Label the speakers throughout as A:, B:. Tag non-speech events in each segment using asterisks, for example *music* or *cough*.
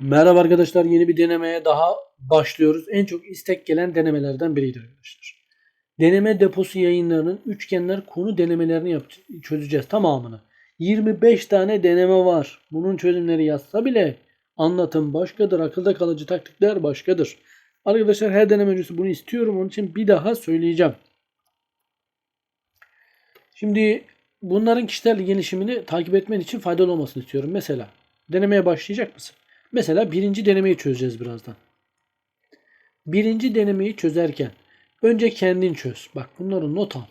A: Merhaba arkadaşlar yeni bir denemeye daha başlıyoruz. En çok istek gelen denemelerden biriydi arkadaşlar. Deneme deposu yayınlarının üçgenler konu denemelerini yap çözeceğiz tamamını. 25 tane deneme var. Bunun çözümleri yazsa bile anlatım başkadır. Akılda kalıcı taktikler başkadır. Arkadaşlar her deneme öncesi bunu istiyorum. Onun için bir daha söyleyeceğim. Şimdi bunların kişisel gelişimini takip etmen için faydalı olmasını istiyorum. Mesela denemeye başlayacak mısın? Mesela birinci denemeyi çözeceğiz birazdan. Birinci denemeyi çözerken önce kendin çöz. Bak bunları not al.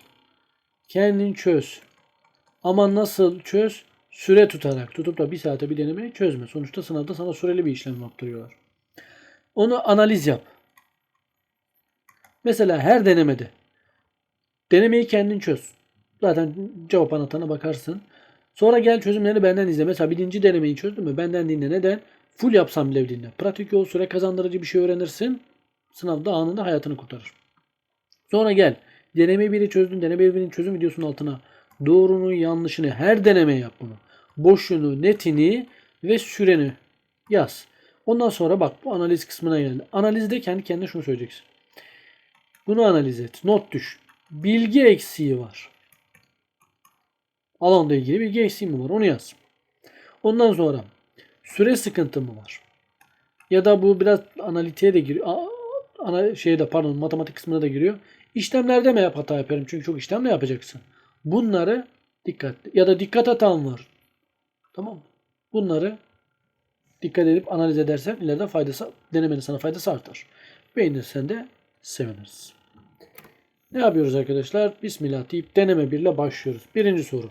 A: Kendin çöz. Ama nasıl çöz? Süre tutarak. Tutup da bir saate bir denemeyi çözme. Sonuçta sınavda sana süreli bir işlem yaptırıyorlar. Onu analiz yap. Mesela her denemede denemeyi kendin çöz. Zaten cevap anahtarına bakarsın. Sonra gel çözümlerini benden izle. Mesela birinci denemeyi çözdün mü? Benden dinle. Neden? Full yapsam dinle. Pratik yol süre kazandırıcı bir şey öğrenirsin. Sınavda anında hayatını kurtarır. Sonra gel. Deneme biri çözdün. Deneme birinin çözüm videosunun altına doğrunu yanlışını her deneme yap bunu. Boşluğunu, netini ve süreni yaz. Ondan sonra bak bu analiz kısmına geldi. Analizde kendi kendine şunu söyleyeceksin. Bunu analiz et. Not düş. Bilgi eksiği var. Alanla ilgili bilgi eksiği mi var? Onu yaz. Ondan sonra süre sıkıntı mı var? Ya da bu biraz analitiğe de giriyor. Ana şeyde pardon matematik kısmına da giriyor. İşlemlerde mi yap hata yapıyorum? Çünkü çok işlem de yapacaksın. Bunları dikkat ya da dikkat hatam var. Tamam mı? Bunları dikkat edip analiz edersen ileride faydası denemenin sana faydası artar. Beğenirsen de seviniriz. Ne yapıyoruz arkadaşlar? Bismillah deyip deneme birle başlıyoruz. Birinci soru.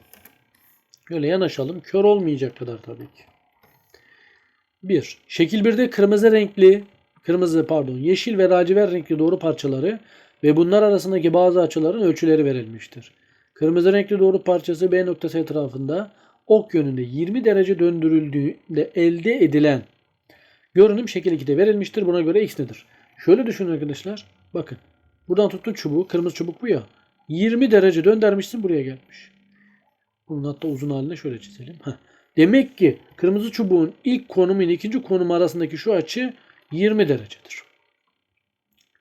A: Şöyle yanaşalım. Kör olmayacak kadar tabii ki. 1. Şekil 1'de kırmızı renkli, kırmızı pardon, yeşil ve lacivert renkli doğru parçaları ve bunlar arasındaki bazı açıların ölçüleri verilmiştir. Kırmızı renkli doğru parçası B noktası etrafında ok yönünde 20 derece döndürüldüğünde elde edilen görünüm şekil 2'de verilmiştir. Buna göre x nedir? Şöyle düşünün arkadaşlar. Bakın. Buradan tuttun çubuğu. Kırmızı çubuk bu ya. 20 derece döndürmüşsün buraya gelmiş. Bunun hatta uzun haline şöyle çizelim. Demek ki kırmızı çubuğun ilk konumu ile ikinci konum arasındaki şu açı 20 derecedir.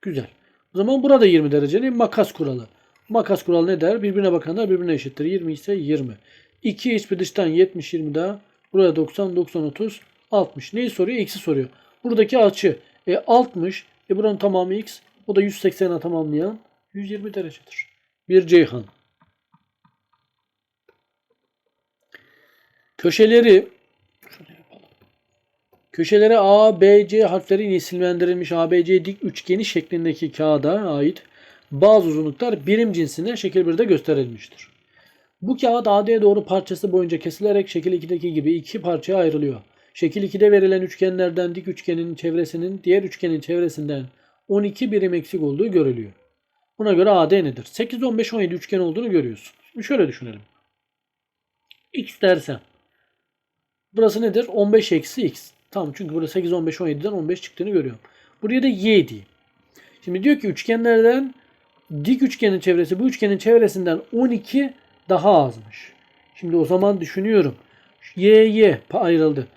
A: Güzel. O zaman burada 20 dereceli makas kuralı. Makas kuralı ne der? Birbirine bakanlar birbirine eşittir. 20 ise 20. 2 iç bir dıştan 70 20 daha. Buraya 90 90 30 60. Neyi soruyor? X'i soruyor. Buradaki açı e 60. E buranın tamamı x. O da 180'e tamamlayan 120 derecedir. Bir Ceyhan. Köşeleri. Köşeleri A, B, C harfleriyle isimlendirilmiş ABC dik üçgeni şeklindeki kağıda ait bazı uzunluklar birim cinsine şekil 1'de gösterilmiştir. Bu kağıt AD doğru parçası boyunca kesilerek şekil 2'deki gibi iki parçaya ayrılıyor. Şekil 2'de verilen üçgenlerden dik üçgenin çevresinin diğer üçgenin çevresinden 12 birim eksik olduğu görülüyor. Buna göre AD nedir? 8, 15, 17 üçgen olduğunu görüyorsun. Şimdi şöyle düşünelim. X dersem Burası nedir? 15 eksi x. Tamam çünkü burada 8, 15, 17'den 15 çıktığını görüyorum. Buraya da y diyeyim. Şimdi diyor ki üçgenlerden dik üçgenin çevresi bu üçgenin çevresinden 12 daha azmış. Şimdi o zaman düşünüyorum. Y, Y ayrıldı.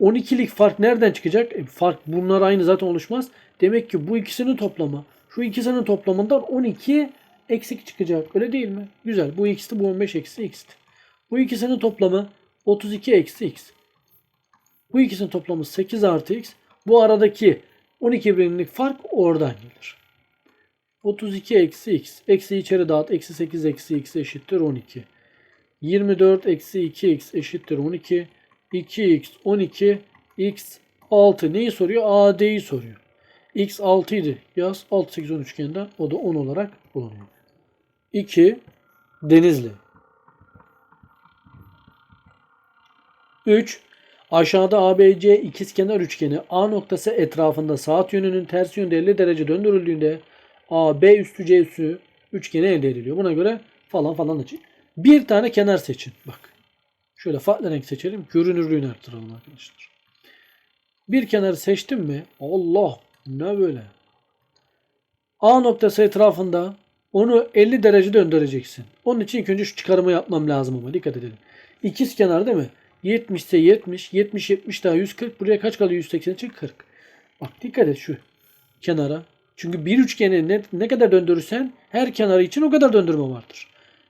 A: 12'lik fark nereden çıkacak? E, fark bunlar aynı zaten oluşmaz. Demek ki bu ikisinin toplamı şu ikisinin toplamından 12 eksik çıkacak. Öyle değil mi? Güzel. Bu x'ti bu 15 eksi x'ti. Bu ikisinin toplamı 32 eksi x. Bu ikisinin toplamı 8 artı x. Bu aradaki 12 birimlik fark oradan gelir. 32 eksi x. Eksi içeri dağıt. Eksi 8 eksi x eşittir 12. 24 eksi 2x eşittir 12. 2x 12 x 6 neyi soruyor? AD'yi soruyor. x 6 idi. Yaz 6 8 10 üçgenden o da 10 olarak bulunuyor. 2 Denizli. 3. Aşağıda ABC ikizkenar üçgeni A noktası etrafında saat yönünün ters yönde 50 derece döndürüldüğünde AB üstü C üstü üçgeni elde ediliyor. Buna göre falan falan açın. Bir tane kenar seçin. Bak. Şöyle farklı renk seçelim. Görünürlüğünü arttıralım arkadaşlar. Bir kenarı seçtim mi? Allah ne böyle? A noktası etrafında onu 50 derece döndüreceksin. Onun için ilk önce şu çıkarımı yapmam lazım ama dikkat edelim. İkiz kenar değil mi? 70 ise 70. 70 70 daha 140. Buraya kaç kalıyor 180 için? 40. Bak dikkat et şu kenara. Çünkü bir üçgeni ne, ne kadar döndürürsen her kenarı için o kadar döndürme vardır.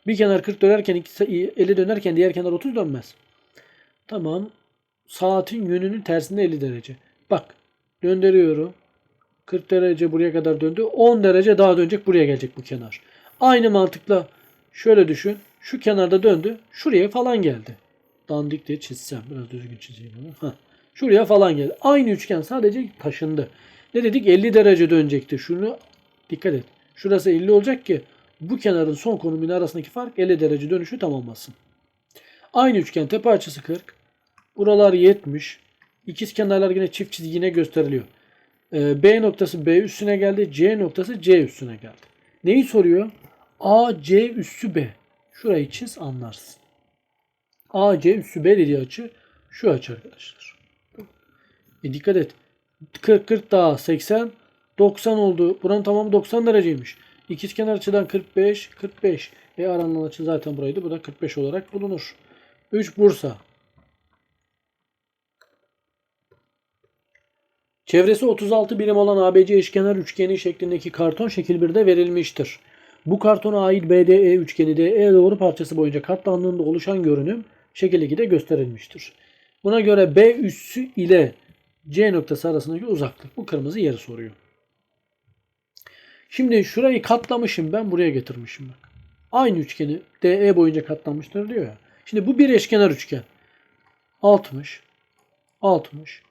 A: Bir kenar 40 dönerken iki, 50 dönerken diğer kenar 30 dönmez. Tamam. Saatin yönünün tersinde 50 derece. Bak döndürüyorum. 40 derece buraya kadar döndü. 10 derece daha dönecek buraya gelecek bu kenar. Aynı mantıkla şöyle düşün. Şu kenarda döndü. Şuraya falan geldi. Dandik diye çizsem. Biraz düzgün çizeyim onu. Heh. Şuraya falan geldi. Aynı üçgen sadece taşındı. Ne dedik? 50 derece dönecekti. Şunu dikkat et. Şurası 50 olacak ki bu kenarın son konumuyla arasındaki fark 50 derece dönüşü tamamlasın. Aynı üçgen tepe açısı 40. Buralar 70. İkiz kenarlar yine çift çizgi yine gösteriliyor. Ee, B noktası B üstüne geldi. C noktası C üstüne geldi. Neyi soruyor? A C üssü B. Şurayı çiz anlarsın. A C üssü B dediği açı şu açı arkadaşlar. E dikkat et. 40 40 daha 80 90 oldu. Buranın tamamı 90 dereceymiş. İkizkenar açıdan 45 45. E aranan açı zaten buraydı. Bu da 45 olarak bulunur. 3 Bursa. Çevresi 36 birim olan ABC eşkenar üçgeni şeklindeki karton şekil 1'de verilmiştir. Bu kartona ait BDE üçgeni de E doğru parçası boyunca katlandığında oluşan görünüm şekil 2'de gösterilmiştir. Buna göre B üssü ile C noktası arasındaki uzaklık. Bu kırmızı yeri soruyor. Şimdi şurayı katlamışım ben buraya getirmişim bak. Aynı üçgeni DE boyunca katlanmıştır diyor ya. Şimdi bu bir eşkenar üçgen. 60 60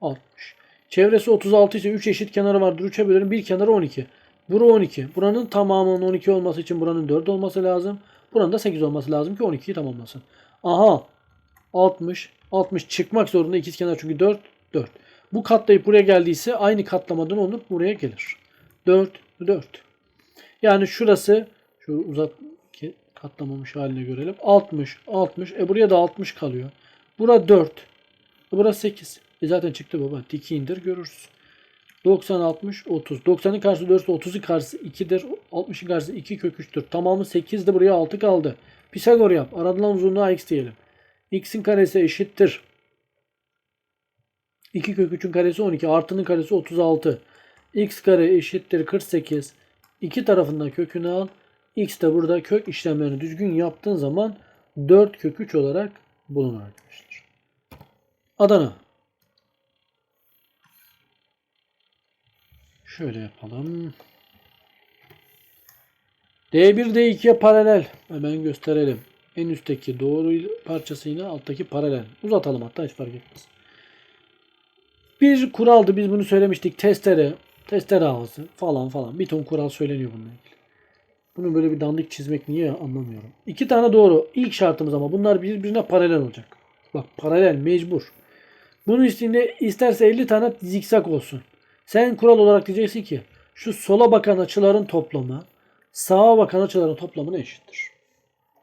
A: 60. Çevresi 36 ise 3 eşit kenarı vardır. 3'e bölerim. Bir kenarı 12. Bura 12. Buranın tamamının 12 olması için buranın 4 olması lazım. Buranın da 8 olması lazım ki 12'yi tamamlasın. Aha. 60. 60 çıkmak zorunda ikizkenar çünkü 4 4. Bu katlayıp buraya geldiyse aynı katlamadan olup buraya gelir. 4 4. Yani şurası şu uzat ki katlamamış haline görelim. 60 60. E buraya da 60 kalıyor. Bura 4. Burası 8. E zaten çıktı baba. Diki indir görürsün. 90 60 30. 90'ın karşısı 4 30'un karşısı 2'dir. 60'ın karşısı 2 kök 3'tür. Tamamı 8'di buraya 6 kaldı. Pisagor yap. Aradılan uzunluğa x diyelim. x'in karesi eşittir. 2 kök 3'ün karesi 12. Artının karesi 36. x kare eşittir 48. İki tarafından kökünü al. x de burada kök işlemlerini düzgün yaptığın zaman 4 kök 3 olarak bulunur arkadaşlar. Adana. Şöyle yapalım. D1 D2'ye paralel. Hemen gösterelim. En üstteki doğru parçasıyla alttaki paralel. Uzatalım hatta hiç fark etmez. Bir kuraldı biz bunu söylemiştik. Testere, testere ağzı falan falan. Bir ton kural söyleniyor bununla ilgili. Bunu böyle bir dandik çizmek niye anlamıyorum. İki tane doğru. İlk şartımız ama bunlar birbirine paralel olacak. Bak paralel mecbur. Bunun üstünde isterse 50 tane zikzak olsun. Sen kural olarak diyeceksin ki şu sola bakan açıların toplamı sağa bakan açıların toplamına eşittir.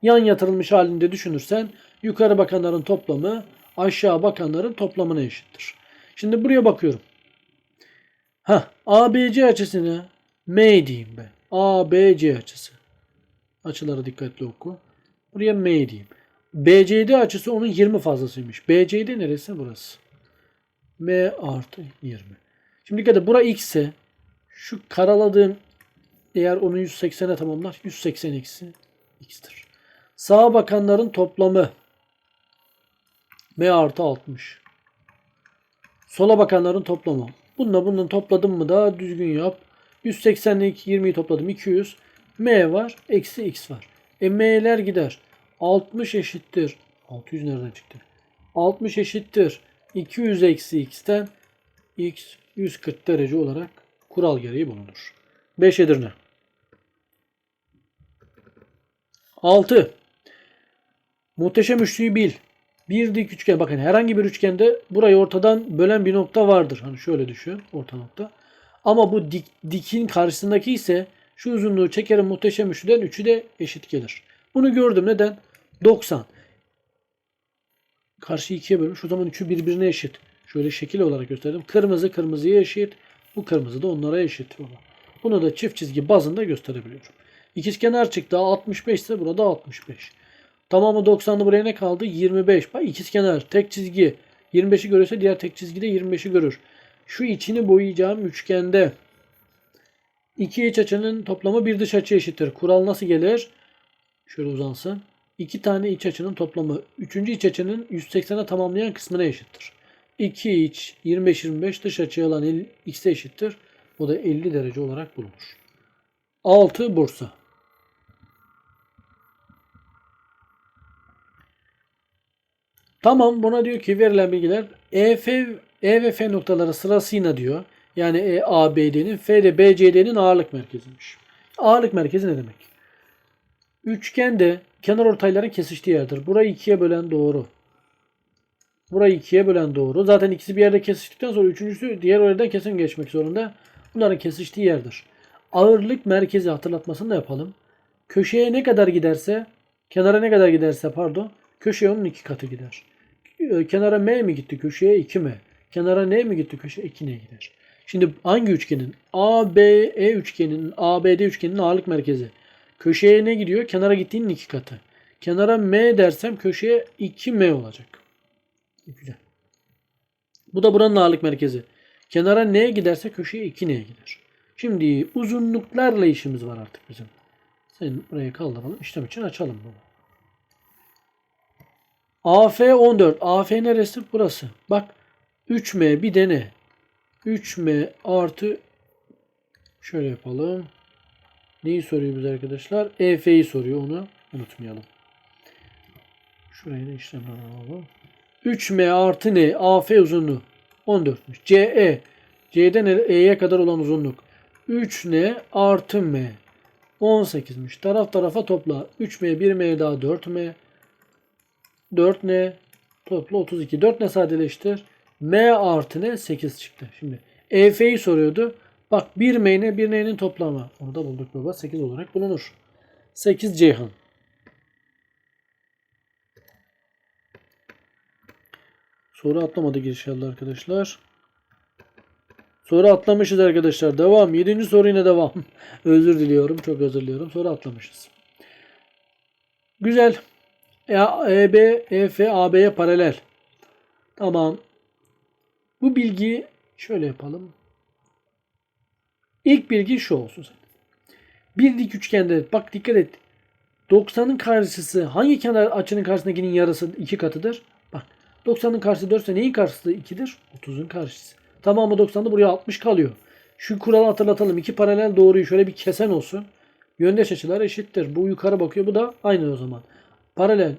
A: Yan yatırılmış halinde düşünürsen yukarı bakanların toplamı aşağı bakanların toplamına eşittir. Şimdi buraya bakıyorum. Ha, ABC açısını M diyeyim ben. ABC açısı. Açıları dikkatli oku. Buraya M diyeyim. BCD açısı onun 20 fazlasıymış. BCD neresi? Burası. M artı 20. Şimdi dikkat et. Bura x ise şu karaladığım eğer onu 180'e tamamlar 180 eksi x'tir. Sağa bakanların toplamı m artı 60. Sola bakanların toplamı. Bununla bunun topladım mı da düzgün yap. 180 ile 20'yi topladım 200. m var eksi x var. E m'ler gider. 60 eşittir. 600 nereden çıktı? 60 eşittir. 200 eksi x'ten x 140 derece olarak kural gereği bulunur. 5 Edirne. 6. Muhteşem üçlüyü bil. Bir dik üçgen. Bakın herhangi bir üçgende burayı ortadan bölen bir nokta vardır. Hani şöyle düşün. Orta nokta. Ama bu dik, dikin karşısındaki ise şu uzunluğu çekerim muhteşem üçlüden üçü de eşit gelir. Bunu gördüm. Neden? 90. Karşı ikiye bölmüş. O zaman üçü birbirine eşit. Şöyle şekil olarak gösterdim. Kırmızı kırmızıya eşit. Bu kırmızı da onlara eşit. Bunu da çift çizgi bazında gösterebiliyorum. İkizkenar çıktı 65 ise burada 65. Tamamı 90'lı buraya ne kaldı? 25. Bak ikizkenar tek çizgi 25'i görürse diğer tek çizgi de 25'i görür. Şu içini boyayacağım üçgende iki iç açının toplamı bir dış açı eşittir. Kural nasıl gelir? Şöyle uzansın. İki tane iç açının toplamı üçüncü iç açının 180'e tamamlayan kısmına eşittir. 2 iç 25-25 dış açıya olan 50 x'e eşittir. Bu da 50 derece olarak bulunur. 6 Bursa. Tamam buna diyor ki verilen bilgiler E, F, E ve F noktaları sırasıyla diyor. Yani E, A, BD'nin F de BCD'nin ağırlık merkeziymiş. Ağırlık merkezi ne demek? Üçgende kenar ortayların kesiştiği yerdir. Burayı ikiye bölen doğru. Burayı ikiye bölen doğru. Zaten ikisi bir yerde kesiştikten sonra üçüncüsü diğer yerden kesin geçmek zorunda. Bunların kesiştiği yerdir. Ağırlık merkezi hatırlatmasını da yapalım. Köşeye ne kadar giderse, kenara ne kadar giderse pardon, köşeye onun iki katı gider. Kenara M mi gitti köşeye 2M. Kenara N mi gitti köşeye 2N gider. Şimdi hangi üçgenin? ABE üçgeninin, ABD üçgeninin ağırlık merkezi. Köşeye ne gidiyor? Kenara gittiğinin iki katı. Kenara M dersem köşeye 2M olacak. Güzel. Bu da buranın ağırlık merkezi. Kenara N giderse köşeye 2N gider. Şimdi uzunluklarla işimiz var artık bizim. Sen buraya kaldıralım. İşlem için açalım bunu. AF 14. AF neresi? Burası. Bak 3M bir de ne? 3M artı şöyle yapalım. Neyi soruyor bize arkadaşlar? EF'yi soruyor onu. Unutmayalım. Şuraya da işlemler alalım. 3M artı ne? AF uzunluğu 14'müş. CE. C'den E'ye kadar olan uzunluk. 3N artı M. 18'miş. Taraf tarafa topla. 3M 1M daha 4M. 4N topla 32. 4 ne sadeleştir? M artı ne? 8 çıktı. Şimdi EF'yi soruyordu. Bak 1 M ne? 1 N'nin toplamı. Onu da bulduk baba. 8 olarak bulunur. 8 Ceyhan. Soru atlamadık inşallah arkadaşlar. Soru atlamışız arkadaşlar. Devam. 7. soru yine devam. *laughs* Özür diliyorum. Çok özür diliyorum. Soru atlamışız. Güzel. EB, EF, AB'ye paralel. Tamam. Bu bilgiyi şöyle yapalım. İlk bilgi şu olsun. Sen. Bir dik üçgende bak dikkat et. 90'ın karşısı hangi kenar açının karşısındakinin yarısı iki katıdır? Bak 90'ın karşısı 4 ise neyin karşısı 2'dir? 30'un karşısı. Tamamı 90'da buraya 60 kalıyor. Şu kuralı hatırlatalım. İki paralel doğruyu şöyle bir kesen olsun. Yöndeş açılar eşittir. Bu yukarı bakıyor. Bu da aynı o zaman. Paralel.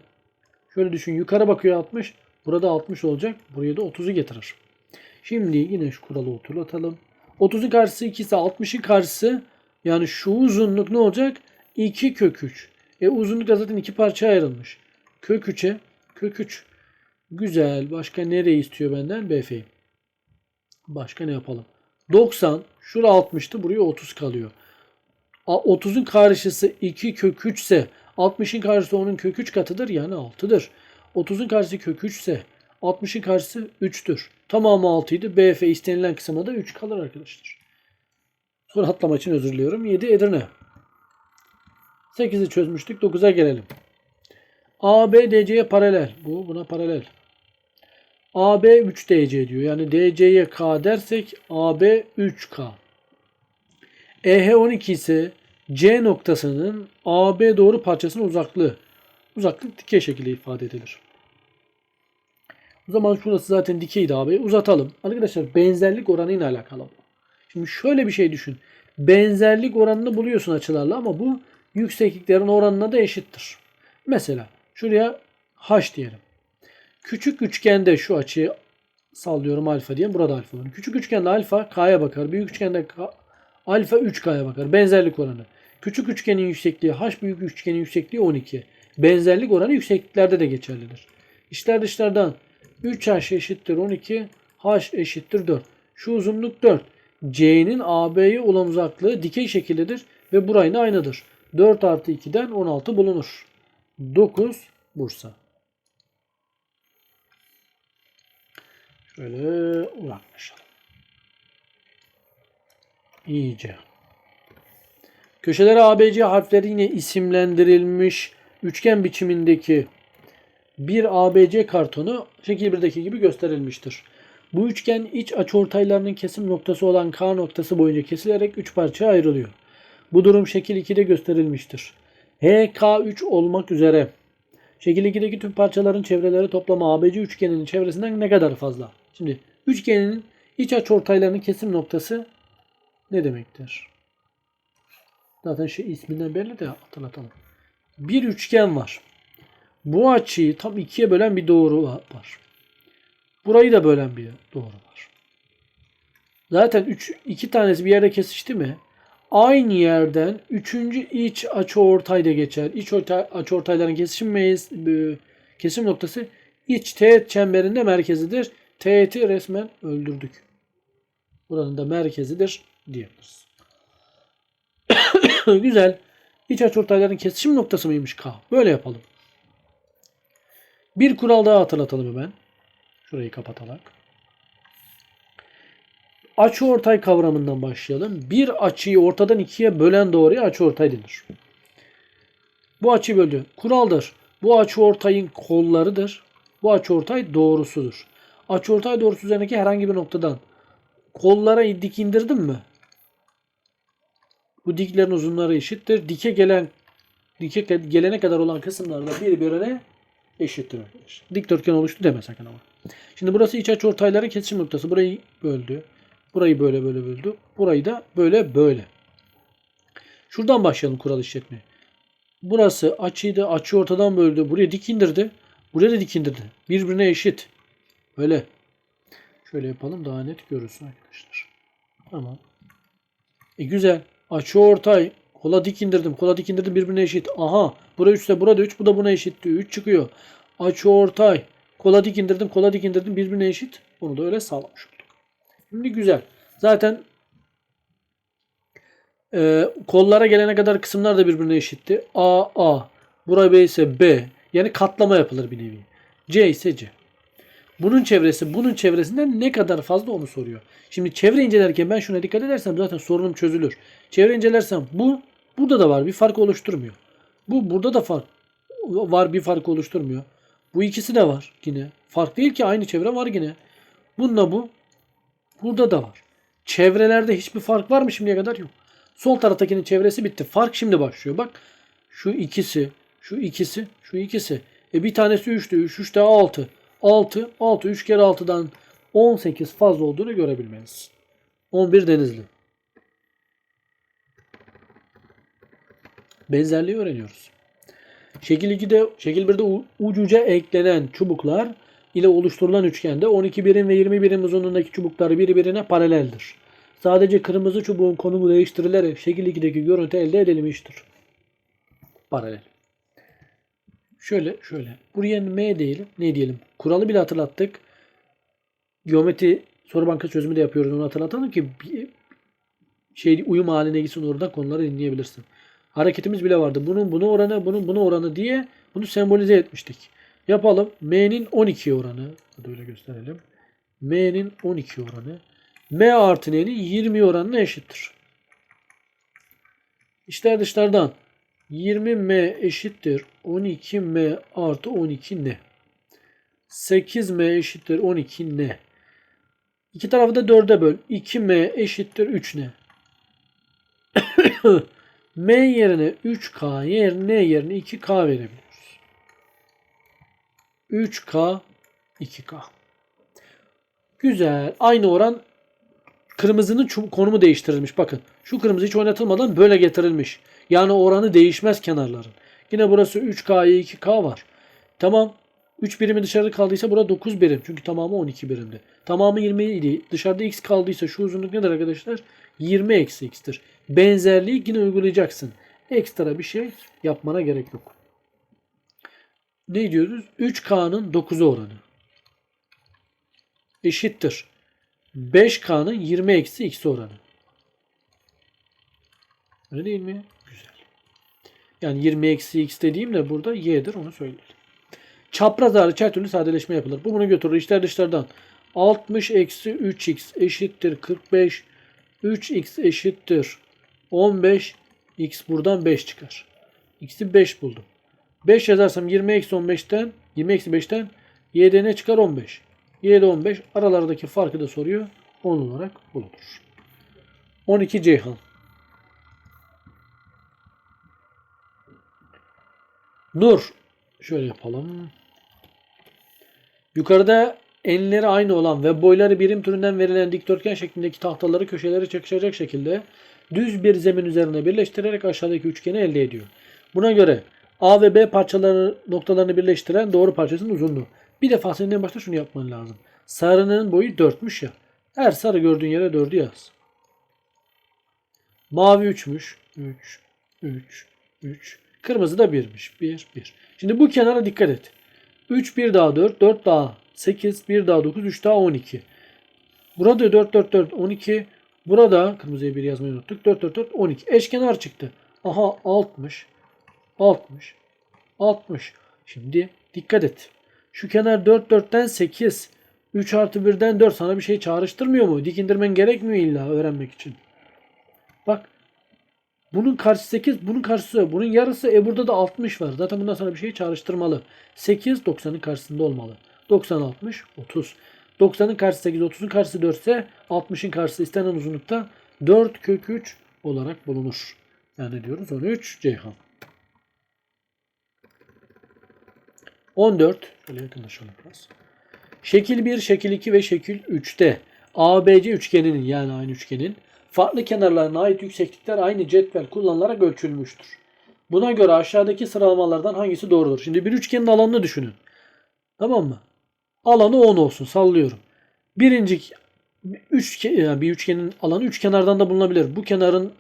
A: Şöyle düşün. Yukarı bakıyor 60. Burada 60 olacak. Buraya da 30'u getirir. Şimdi yine şu kuralı hatırlatalım. 30'un karşısı 2 ise 60'ın karşısı yani şu uzunluk ne olacak? 2 kök 3. E uzunluk da zaten iki parçaya ayrılmış. Kök 3'e kök 3. Güzel. Başka nereyi istiyor benden? BF'yi. Başka ne yapalım? 90. Şura 60'tı. Buraya 30 kalıyor. 30'un karşısı 2 kök 3 ise 60'ın karşısı onun kök 3 katıdır. Yani 6'dır. 30'un karşısı kök 3 ise 60'ın karşısı 3'tür. Tamamı 6 idi. BF istenilen kısma da 3 kalır arkadaşlar. Sonra atlama için özür diliyorum. 7 Edirne. 8'i çözmüştük. 9'a gelelim. AB DC'ye paralel. Bu buna paralel. AB 3 DC diyor. Yani DC'ye K dersek AB 3K. EH 12 ise C noktasının AB doğru parçasının uzaklığı. Uzaklık dikey şekilde ifade edilir. O zaman şurası zaten dikeydi abi. Uzatalım. Arkadaşlar benzerlik oranıyla alakalı. Şimdi şöyle bir şey düşün. Benzerlik oranını buluyorsun açılarla ama bu yüksekliklerin oranına da eşittir. Mesela şuraya H diyelim. Küçük üçgende şu açıyı sallıyorum alfa diye. Burada alfa olur. Küçük üçgende alfa K'ya bakar. Büyük üçgende K, alfa 3K'ya bakar. Benzerlik oranı. Küçük üçgenin yüksekliği H büyük üçgenin yüksekliği 12. Benzerlik oranı yüksekliklerde de geçerlidir. İçler dışlardan 3H eşittir 12. H eşittir 4. Şu uzunluk 4. C'nin AB'ye olan uzaklığı dikey şekildedir ve burayla aynıdır. 4 artı 2'den 16 bulunur. 9 Bursa. Şöyle uzaklaşalım. İyice. Köşelere ABC harfleri yine isimlendirilmiş üçgen biçimindeki bir ABC kartonu şekil 1'deki gibi gösterilmiştir. Bu üçgen iç açıortaylarının kesim noktası olan K noktası boyunca kesilerek 3 parçaya ayrılıyor. Bu durum şekil 2'de gösterilmiştir. HK3 olmak üzere şekil 2'deki tüm parçaların çevreleri toplamı ABC üçgeninin çevresinden ne kadar fazla? Şimdi üçgenin iç açıortaylarının kesim noktası ne demektir? Zaten şey isminden belli de hatırlatalım. Bir üçgen var. Bu açıyı tam ikiye bölen bir doğru var. Burayı da bölen bir doğru var. Zaten üç, iki tanesi bir yerde kesişti mi? Aynı yerden üçüncü iç açıortay da geçer. İç orta, açıortayların kesişim, meyiz, e, kesim noktası iç teğet çemberinde merkezidir. Teğeti resmen öldürdük. Buranın da merkezidir diyebiliriz. *laughs* Güzel. İç açıortayların kesişim noktası mıymış K? Böyle yapalım. Bir kural daha hatırlatalım hemen. Şurayı kapatalım. Açıortay kavramından başlayalım. Bir açıyı ortadan ikiye bölen doğruya açıortay denir. Bu açıyı böldü. Kuraldır. Bu açıortayın kollarıdır. Bu açıortay doğrusudur. Açıortay doğrusu üzerindeki herhangi bir noktadan kollara dik indirdim mi? Bu diklerin uzunları eşittir. Dike gelen dike gelene kadar olan kısımlarda birbirine eşittir arkadaşlar. Dikdörtgen oluştu deme sakın ama. Şimdi burası iç açıortayların kesişim noktası. Burayı böldü. Burayı böyle böyle böldü. Burayı da böyle böyle. Şuradan başlayalım kural işletmeye. Burası açıyı da açı ortadan böldü. Buraya dik indirdi. Buraya da dik indirdi. Birbirine eşit. Böyle. Şöyle yapalım daha net görürsün arkadaşlar. Tamam. E güzel. Açı ortay. Kola dik indirdim. Kola dik indirdim birbirine eşit. Aha. Bura 3 ise burada 3. Bu da buna eşit 3 çıkıyor. Açı ortay. Kola dik indirdim. Kola dik indirdim birbirine eşit. Onu da öyle sağlamış olduk. Şimdi güzel. Zaten e, kollara gelene kadar kısımlar da birbirine eşitti. A, A. Buraya B ise B. Yani katlama yapılır bir nevi. C ise C. Bunun çevresi bunun çevresinden ne kadar fazla onu soruyor. Şimdi çevre incelerken ben şuna dikkat edersem zaten sorunum çözülür. Çevre incelersem bu burada da var bir fark oluşturmuyor. Bu burada da fark var bir fark oluşturmuyor. Bu ikisi de var yine. Fark değil ki aynı çevre var yine. Bununla bu burada da var. Çevrelerde hiçbir fark var mı şimdiye kadar? Yok. Sol taraftakinin çevresi bitti. Fark şimdi başlıyor. Bak şu ikisi, şu ikisi, şu ikisi. E bir tanesi 3'tü. 3, 3 de 6. 6, 6, 3 kere 6'dan 18 fazla olduğunu görebilmeniz. 11 denizli. Benzerliği öğreniyoruz. Şekil 2'de, şekil 1'de ucuca eklenen çubuklar ile oluşturulan üçgende 12 birim ve 20 birim uzunluğundaki çubuklar birbirine paraleldir. Sadece kırmızı çubuğun konumu değiştirilerek şekil 2'deki görüntü elde edilmiştir. Paralel. Şöyle şöyle. Buraya M diyelim. Ne diyelim? Kuralı bile hatırlattık. Geometri soru banka çözümü de yapıyoruz. Onu hatırlatalım ki şey uyum haline gitsin orada konuları dinleyebilirsin. Hareketimiz bile vardı. Bunun bunu oranı, bunun bunu oranı diye bunu sembolize etmiştik. Yapalım. M'nin 12 oranı. Hadi öyle gösterelim. M'nin 12 oranı. M artı N'nin 20 oranına eşittir. İşler dışlardan 20M eşittir 12M artı 12N. 8M eşittir 12N. İki tarafı da 4'e böl. 2M eşittir 3N. *coughs* M yerine 3K yerine N yerine 2K verebiliyoruz. 3K 2K. Güzel. Aynı oran kırmızının konumu değiştirilmiş. Bakın şu kırmızı hiç oynatılmadan böyle getirilmiş. Yani oranı değişmez kenarların. Yine burası 3K'ya 2K var. Tamam. 3 birimi dışarıda kaldıysa burada 9 birim. Çünkü tamamı 12 birimdi. Tamamı 20 idi. Dışarıda x kaldıysa şu uzunluk nedir arkadaşlar? 20 eksi x'tir. Benzerliği yine uygulayacaksın. Ekstra bir şey yapmana gerek yok. Ne diyoruz? 3K'nın 9'a oranı. Eşittir. 5K'nın 20 eksi x oranı. Öyle değil mi? Yani 20 eksi x dediğimde burada y'dir onu söyleyelim. Çapraz hariç her türlü sadeleşme yapılır. Bu bunu götürür. İşler dışlardan 60 eksi 3x eşittir 45. 3x eşittir 15. x buradan 5 çıkar. x'i 5 buldum. 5 yazarsam 20 eksi 15'ten 20 eksi 5'ten y'de ne çıkar 15. y'de 15 aralardaki farkı da soruyor. 10 olarak bulunur. 12 Ceyhan. Nur. Şöyle yapalım. Yukarıda enleri aynı olan ve boyları birim türünden verilen dikdörtgen şeklindeki tahtaları köşeleri çakışacak şekilde düz bir zemin üzerine birleştirerek aşağıdaki üçgeni elde ediyor. Buna göre A ve B parçaları noktalarını birleştiren doğru parçasının uzunluğu. Bir defa senin en başta şunu yapman lazım. Sarının boyu 4'müş ya. Her sarı gördüğün yere 4'ü yaz. Mavi 3'müş. 3, 3, 3. Kırmızı da 1'miş. 1, 1. Şimdi bu kenara dikkat et. 3, 1 daha 4, 4 daha 8, 1 daha 9, 3 daha 12. Burada 4, 4, 4, 12. Burada kırmızıya 1 yazmayı unuttuk. 4, 4, 4, 12. Eşkenar çıktı. Aha 60. 60. 60. Şimdi dikkat et. Şu kenar 4, 4'ten 8. 3 artı 1'den 4 sana bir şey çağrıştırmıyor mu? Dik indirmen gerekmiyor illa öğrenmek için. Bak bunun karşısı 8, bunun karşısı, bunun yarısı. E burada da 60 var. Zaten bundan sonra bir şey çağrıştırmalı. 8 90'ın karşısında olmalı. 90 60 30. 90'ın karşısı 8, 30'un karşısı 4 ise 60'ın karşısı istenen uzunlukta 4 kök 3 olarak bulunur. Yani diyoruz 13 Ceyhan. 14 şöyle yakınlaşalım biraz. Şekil 1, şekil 2 ve şekil 3'te ABC üçgeninin yani aynı üçgenin farklı kenarlarına ait yükseklikler aynı cetvel kullanılarak ölçülmüştür. Buna göre aşağıdaki sıralamalardan hangisi doğrudur? Şimdi bir üçgenin alanını düşünün. Tamam mı? Alanı 10 olsun sallıyorum. Birinci üç, yani bir üçgenin alanı üç kenardan da bulunabilir. Bu kenarın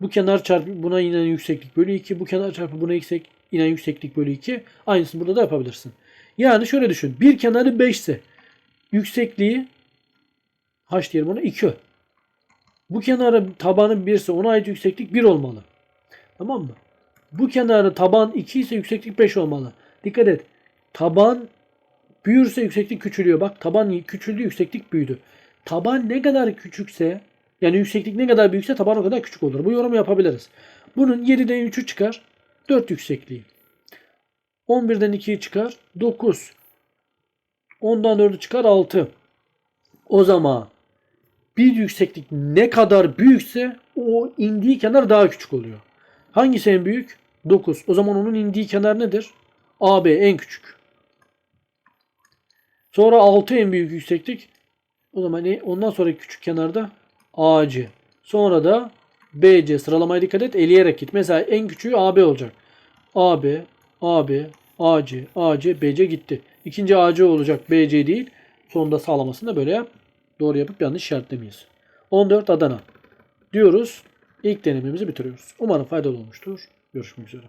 A: bu kenar çarpı buna inen yükseklik bölü 2. Bu kenar çarpı buna yüksek, inen yükseklik bölü 2. Aynısını burada da yapabilirsin. Yani şöyle düşün. Bir kenarı 5 ise yüksekliği h diyelim ona 2. Bu kenarı tabanı 1 ise ona ait yükseklik 1 olmalı. Tamam mı? Bu kenarı taban 2 ise yükseklik 5 olmalı. Dikkat et. Taban büyürse yükseklik küçülüyor. Bak taban küçüldü yükseklik büyüdü. Taban ne kadar küçükse yani yükseklik ne kadar büyükse taban o kadar küçük olur. Bu yorumu yapabiliriz. Bunun 7'den 3'ü çıkar. 4 yüksekliği. 11'den 2'yi çıkar. 9. 10'dan 4'ü çıkar 6. O zaman bir yükseklik ne kadar büyükse o indiği kenar daha küçük oluyor. Hangisi en büyük? 9. O zaman onun indiği kenar nedir? AB en küçük. Sonra 6 en büyük yükseklik. O zaman? Ondan sonra küçük kenarda AC. Sonra da BC. Sıralamaya dikkat et. Eleyerek git. Mesela en küçüğü AB olacak. AB, AB, AC, AC, BC gitti. İkinci AC olacak. BC değil. Sonunda sağlamasını da böyle yap. Doğru yapıp yanlış işaretlemeyiz. 14 Adana. Diyoruz. İlk denememizi bitiriyoruz. Umarım faydalı olmuştur. Görüşmek üzere.